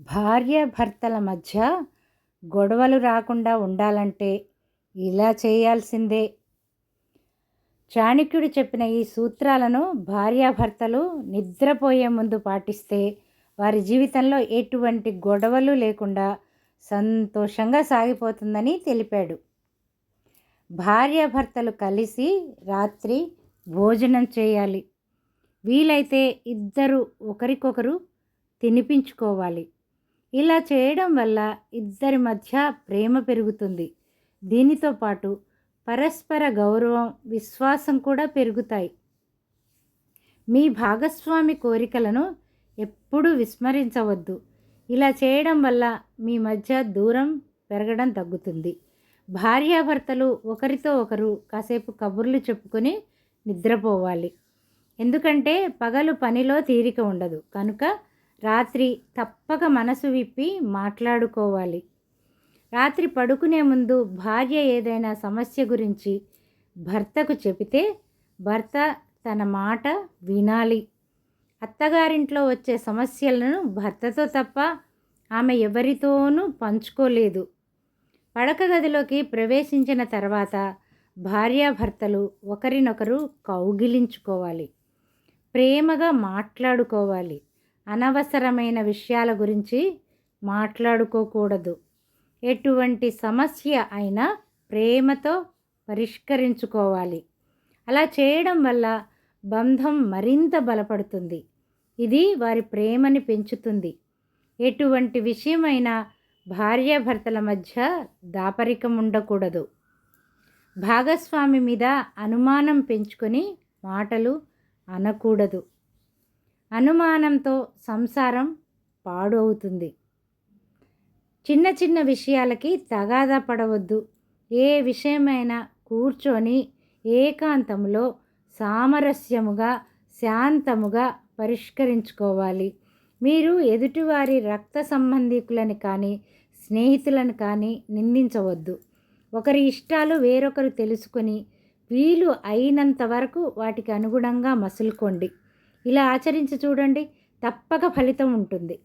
భార్యాభర్తల మధ్య గొడవలు రాకుండా ఉండాలంటే ఇలా చేయాల్సిందే. చాణక్యుడు చెప్పిన ఈ సూత్రాలను భార్యాభర్తలు నిద్రపోయే ముందు పాటిస్తే వారి జీవితంలో ఎటువంటి గొడవలు లేకుండా సంతోషంగా సాగిపోతుందని తెలిపాడు. భార్యాభర్తలు కలిసి రాత్రి భోజనం చేయాలి. వీలైతే ఇద్దరు ఒకరికొకరు తినిపించుకోవాలి. ఇలా చేయడం వల్ల ఇద్దరి మధ్య ప్రేమ పెరుగుతుంది. దీనితో పాటు పరస్పర గౌరవం విశ్వాసం కూడా పెరుగుతాయి. మీ భాగస్వామి కోరికలను ఎప్పుడూ విస్మరించవద్దు. ఇలా చేయడం వల్ల మీ మధ్య దూరం పెరగడం తగ్గుతుంది. భార్యాభర్తలు ఒకరితో ఒకరు కాసేపు కబుర్లు చెప్పుకొని నిద్రపోవాలి. ఎందుకంటే పగలు పనిలో తీరిక ఉండదు. కనుక రాత్రి తప్పక మనసు విప్పి మాట్లాడుకోవాలి. రాత్రి పడుకునే ముందు భార్య ఏదైనా సమస్య గురించి భర్తకు చెబితే భర్త తన మాట వినాలి. అత్తగారింట్లో వచ్చే సమస్యలను భర్తతో తప్ప ఆమె ఎవరితోనూ పంచుకోలేదు. పడక గదిలోకి ప్రవేశించిన తర్వాత భార్యాభర్తలు ఒకరినొకరు కౌగిలించుకోవాలి. ప్రేమగా మాట్లాడుకోవాలి. అనవసరమైన విషయాల గురించి మాట్లాడుకోకూడదు. ఎటువంటి సమస్య అయినా ప్రేమతో పరిష్కరించుకోవాలి. అలా చేయడం వల్ల బంధం మరింత బలపడుతుంది. ఇది వారి ప్రేమని పెంచుతుంది. ఎటువంటి విషయమైనా భార్యాభర్తల మధ్య దాపరికం ఉండకూడదు. భాగస్వామి మీద అనుమానం పెంచుకొని మాటలు అనకూడదు. అనుమానంతో సంసారం పాడవుతుంది. చిన్న చిన్న విషయాలకి తగాదా పడవద్దు. ఏ విషయమైనా కూర్చొని ఏకాంతంలో సామరస్యముగా శాంతముగా పరిష్కరించుకోవాలి. మీరు ఎదుటివారి రక్త సంబంధికులను కానీ స్నేహితులను కానీ నిందించవద్దు. ఒకరి ఇష్టాలు వేరొకరు తెలుసుకొని వీలు అయినంత వరకు వాటికి అనుగుణంగా మసులుకోండి. ఇలా ఆచరించి చూడండి తప్పక ఫలితం ఉంటుంది.